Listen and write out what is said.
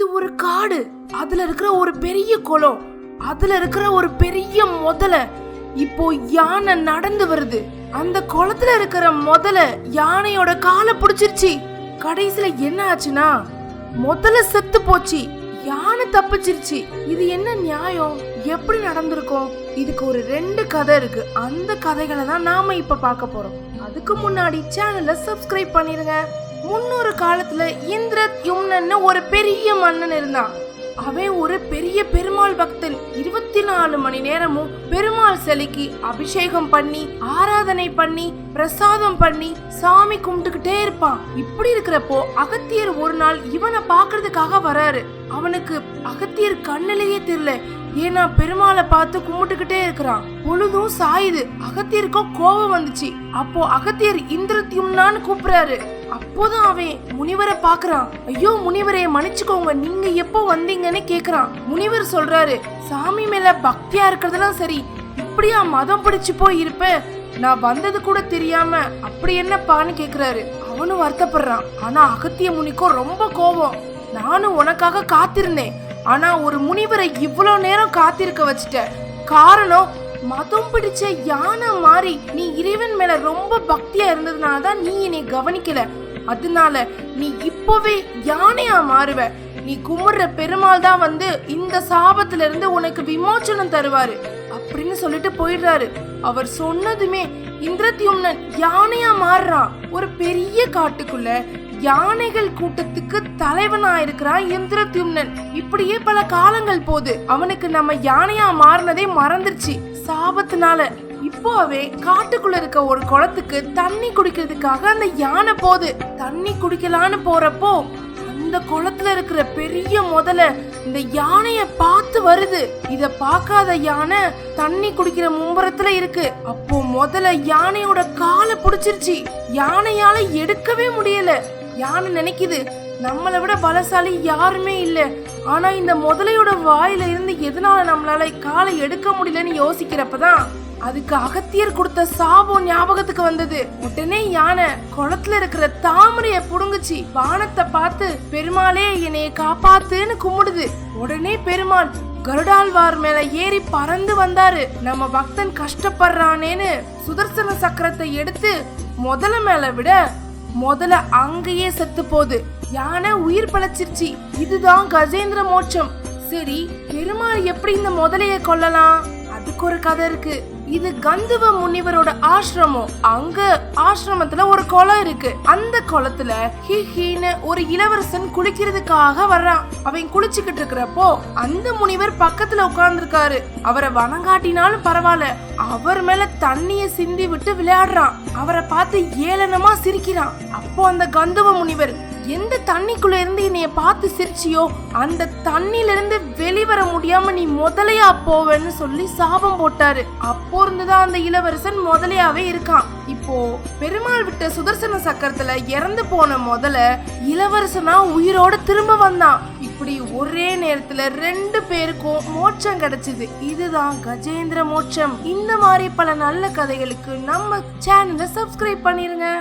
இது ஒரு காடு. அதுல இருக்கிற ஒரு பெரிய குளம். அதுல இருக்கிற ஒரு பெரிய முதல. இப்போ யானை நடந்து வருது. அந்த குளத்துல இருக்கிற முதல யானையோட காலை பிடிச்சிருச்சு. கடைசியில என்ன ஆச்சுன்னா முதல்ல செத்து போச்சு. யானை தப்பிச்சிருச்சு. இது என்ன நியாயம்? எப்படி நடந்திருக்கும்? இதுக்கு ஒரு ரெண்டு கதை இருக்கு. அந்த கதைகளை தான் நாம இப்ப பார்க்க போறோம். அதுக்கு முன்னாடி சேனலை சப்ஸ்கிரைப் பண்ணிருங்க. முன்னொரு காலத்துல இந்திரத் யும்னன்னு ஒரு பெரிய மன்னன் இருந்தான். அவன் ஒரு பெரிய பெருமாள் பக்தன். இருபத்தி நாலு மணி நேரமும் பெருமாள் சிலைக்கு அபிஷேகம் பண்ணி ஆராதனை பண்ணி பிரசாதம் பண்ணி சாமி கும்பிட்டுக்கிட்டே இருப்பான். இப்படி இருக்கிறப்போ அகத்தியர் ஒரு நாள் இவனை பாக்குறதுக்காக வராரு. அவனுக்கு அகத்தியர் கண்ணிலேயே தெரியல. ஏன்னா பெருமாளை பார்த்து கும்பிட்டுக்கிட்டே இருக்கிறான். பொழுதும் சாயுது. அகத்தியருக்கும் கோபம் வந்துச்சு. அப்போ அகத்தியர் இந்திரத்தியும்னான்னு கூப்பிடுறாரு. அப்போதான் அவன் முனிவரை பாக்குறான் ஐயோ முனிவரே மன்னிச்சுக்கோங்க நீங்க எப்போ வந்தீங்கன்னு கேக்குறான். முனிவர் சொல்றாரு சாமி மேல பக்தியா இருக்கிறதெல்லாம் சரி இப்படியா மதம் பிடிச்சு போய் இருப்ப? நான் வந்தது கூட தெரியாம அப்படி என்னப்பான்னு கேக்குறாரு. அவனும் வருத்தப்படுறான். ஆனா அகத்திய முனிக்கும் ரொம்ப கோபம். நானும் உனக்காக காத்திருந்தேன். ஆனா ஒரு முனிவரை இவ்வளோ நேரம் காத்திருக்க வச்சுட்ட. காரணம் மதம் பிடிச்ச யானை மாறி நீ இறைவன் மேல ரொம்ப பக்தியா இருந்ததுனால தான் நீ என்னை கவனிக்கல. அதனால நீ இப்போவே யானையா மாறுவ. நீ கும்பிடுற பெருமாள் தான் வந்து இந்த சாபத்துல இருந்து உனக்கு விமோச்சனம் தருவாரு. அப்படின்னு சொல்லிட்டு போயிடுறாரு. அவர் சொன்னதுமே இந்திரத்யும்னன் யானையா மாறுறான். ஒரு பெரிய காட்டுக்குள்ள யானைகள் கூட்டத்துக்கு தலைவனா இருக்கிறான் இந்திரத்யும்னன். இப்படியே பல காலங்கள் போகுது. அவனுக்கு நம்ம யானையா மாறினதே மறந்துருச்சு. சாபத்தினால அப்போவே காட்டுக்குள்ள இருக்க ஒரு குளத்துக்கு தண்ணி குடிக்கிறதுக்காக அந்த யானை போகுது. தண்ணி குடிக்கலான்னு போறப்போ அந்த குளத்துல இருக்கிற பெரிய முதல இந்த யானைய பார்த்து வருது. இத பார்க்காத யானை தண்ணி குடிக்கிற மும்பரத்துல இருக்கு. அப்போ முதல்ல யானையோட காலை புடிச்சிருச்சு. யானையால எடுக்கவே முடியல. யானை நினைக்குது நம்மளை விட பலசாலி யாருமே இல்ல. ஆனா இந்த முதலையோட வாயில இருந்து எதனால நம்மளால காலை எடுக்க முடியலன்னு யோசிக்கிறப்பதான் அதுக்கு அகத்தியர் கொடுத்த சாபம் ஞாபகத்துக்கு வந்தது. உடனே யானை குளத்துல இருக்கிற தாமரைய புடுங்குச்சு. வானத்தை பார்த்து பெருமாளே என்னைய காப்பாத்துன்னு கும்பிடுது. உடனே பெருமாள் கருடாழ்வார் மேல ஏறி பறந்து வந்தாரு. நம்ம பக்தன் கஷ்டப்படுறானேன்னு சுதர்சன சக்கரத்தை எடுத்து முதல மேல விட முதல்ல அங்கேயே செத்து போகுது. யானை உயிர் பழச்சிருச்சு. இதுதான் கஜேந்திர மோட்சம். சரி பெருமாள் எப்படி இந்த முதலைய கொல்லலாம்? அதுக்கு ஒரு கதை இருக்கு. இது கந்துவ முனிவரோட ஆசிரமம். அங்க ஆசிரமத்துல ஒரு குளம் இருக்கு. அந்த குளத்துல ஹி ஹின்னு ஒரு இளவரசன் குளிக்கிறதுக்காக வர்றான். அவன் குளிச்சுக்கிட்டு இருக்கிறப்போ அந்த முனிவர் பக்கத்துல உட்கார்ந்துருக்காரு. அவரை வணங்காட்டினாலும் பரவாயில்ல. அவர் மேல தண்ணிய சிந்தி விட்டு விளையாடுறான். அவரை பார்த்து ஏளனமா சிரிக்கிறான். அப்போ அந்த கந்துவ முனிவர் எந்த தண்ணிக்குள்ள இருந்து என்னைய பார்த்து சிரிச்சியோ அந்த தண்ணியிலிருந்து வெளிவர முடியாம நீ முதலையா போவேன்னு சொல்லி சாபம் போட்டாரு. அப்போ இருந்துதான் அந்த இளவரசன் முதலையாவே இருக்கான். இப்போ பெருமாள் விட்ட சுதர்சன சக்கரத்துல இறந்து போன முதல இளவரசனா உயிரோட திரும்ப வந்தான். இப்படி ஒரே நேரத்துல ரெண்டு பேருக்கும் மோட்சம் கிடைச்சது. இதுதான் கஜேந்திர மோட்சம். இந்த மாதிரி பல நல்ல கதைகளுக்கு நம்ம சேனலை சப்ஸ்கிரைப் பண்ணிருங்க.